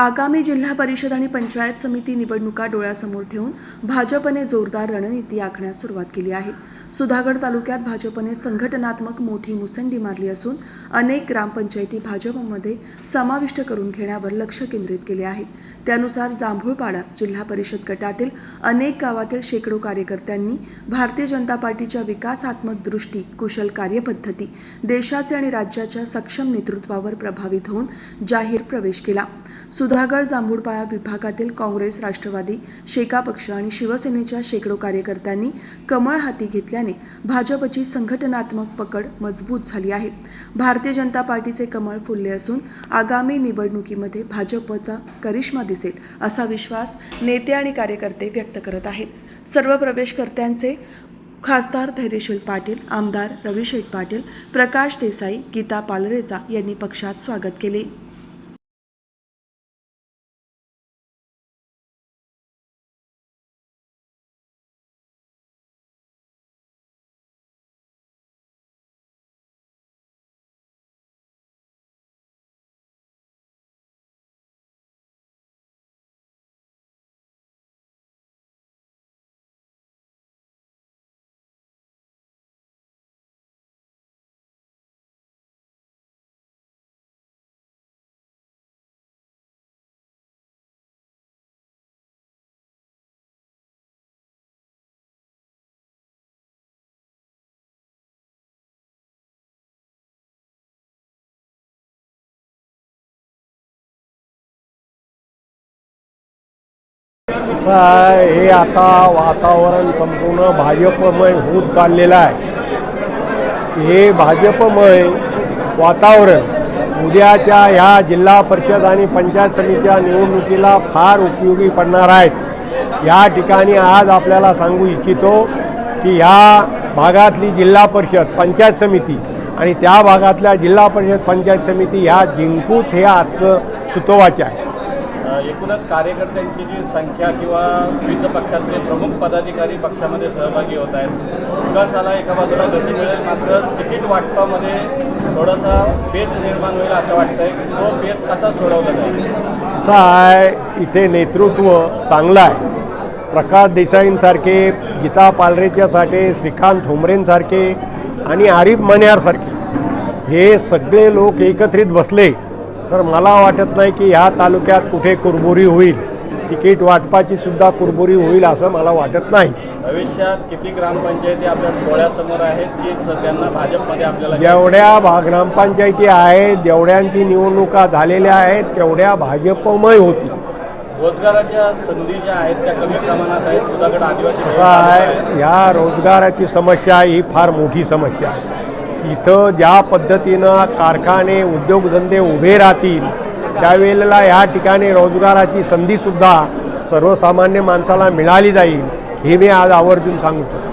आगामी जिल्हा परिषद आणि पंचायत समिती निवडणुका डोळ्यासमोर ठेवून भाजपने जोरदार रणनीती आखण्यास सुरुवात केली आहे. सुधागड तालुक्यात भाजपने संघटनात्मक मोठी मुसंडी मारली असून अनेक ग्रामपंचायती भाजपमध्ये समाविष्ट करून घेण्यावर लक्ष केंद्रित केले आहे. त्यानुसार जांभूळपाडा जिल्हा परिषद गटातील अनेक गावातील शेकडो कार्यकर्त्यांनी भारतीय जनता पार्टीच्या विकासात्मक दृष्टी कुशल कार्यपद्धती देशाचे आणि राज्याच्या सक्षम नेतृत्वावर प्रभावित होऊन जाहीर प्रवेश केला. सुधागड जांभूळपाळा विभागातील काँग्रेस राष्ट्रवादी शेका पक्ष आणि शिवसेनेच्या शेकडो कार्यकर्त्यांनी कमळ हाती घेतल्याने भाजपची संघटनात्मक पकड मजबूत झाली आहे. भारतीय जनता पार्टीचे कमळ फुलले असून आगामी निवडणुकीमध्ये भाजपचा करिश्मा दिसेल असा विश्वास नेते आणि कार्यकर्ते व्यक्त करत आहेत. सर्व प्रवेशकर्त्यांचे खासदार धैर्यशील पाटील आमदार रविशेठ पाटील प्रकाश देसाई गीता पालरेचा यांनी पक्षात स्वागत केले. हे आता वातावरण संपूर्ण भाजपमय होत चाललेलं आहे. हे भाजपमय वातावरण उद्याच्या ह्या जिल्हा परिषद आणि पंचायत समितीच्या निवडणुकीला फार उपयोगी पडणार आहेत. या ठिकाणी आज आपल्याला सांगू इच्छितो की ह्या भागातली जिल्हा परिषद पंचायत समिती आणि त्या भागातल्या जिल्हा परिषद पंचायत समिती ह्या जिंकूच हे आजचं सुतोवाचे आहे. एकूणच कार्यकर्त्यांची जी संख्या किंवा विविध पक्षातले प्रमुख पदाधिकारी पक्षामध्ये सहभागी होत आहेत विकासाला एका बाजूला गती मिळेल मात्र तिकीट वाटपामध्ये थोडासा पेच निर्माण होईल असं वाटतंय. तो पेच कसा सोडवला जाईल? काय आहे इथे नेतृत्व चांगलं आहे. प्रकाश देसाईंसारखे गीता पालरेच्यासाठी श्रीकांत ठोंबरेंसारखे आणि आरिफ मन्यारसारखे हे सगळे लोक एकत्रित बसले. तर मला वाटत नाही की ह्या तालुक्यात कुठे कुरबुरी होईल. तिकीट वाटपाची सुद्धा कुरबुरी होईल असं मला वाटत नाही. भविष्यात किती ग्रामपंचायती आपल्या डोळ्यासमोर आहेत की स- त्यांना भाजपमध्ये आपल्याला जेवढ्या भा ग्रामपंचायती आहेत जेवढ्यांची निवडणुका झालेल्या आहेत तेवढ्या भाजपमय होती रोजगाराच्या संधी ज्या आहेत त्या कमी प्रमाणात आहेत. सुधागड आदिवासी असं आहे ह्या रोजगाराची समस्या ही फार मोठी समस्या आहे. इथं ज्या पद्धतीनं कारखाने उद्योगधंदे उभे राहतील त्यावेळेला ह्या ठिकाणी रोजगाराची संधीसुद्धा सर्वसामान्य माणसाला मिळाली जाईल हे मी आज आवर्जून सांगू शकतो.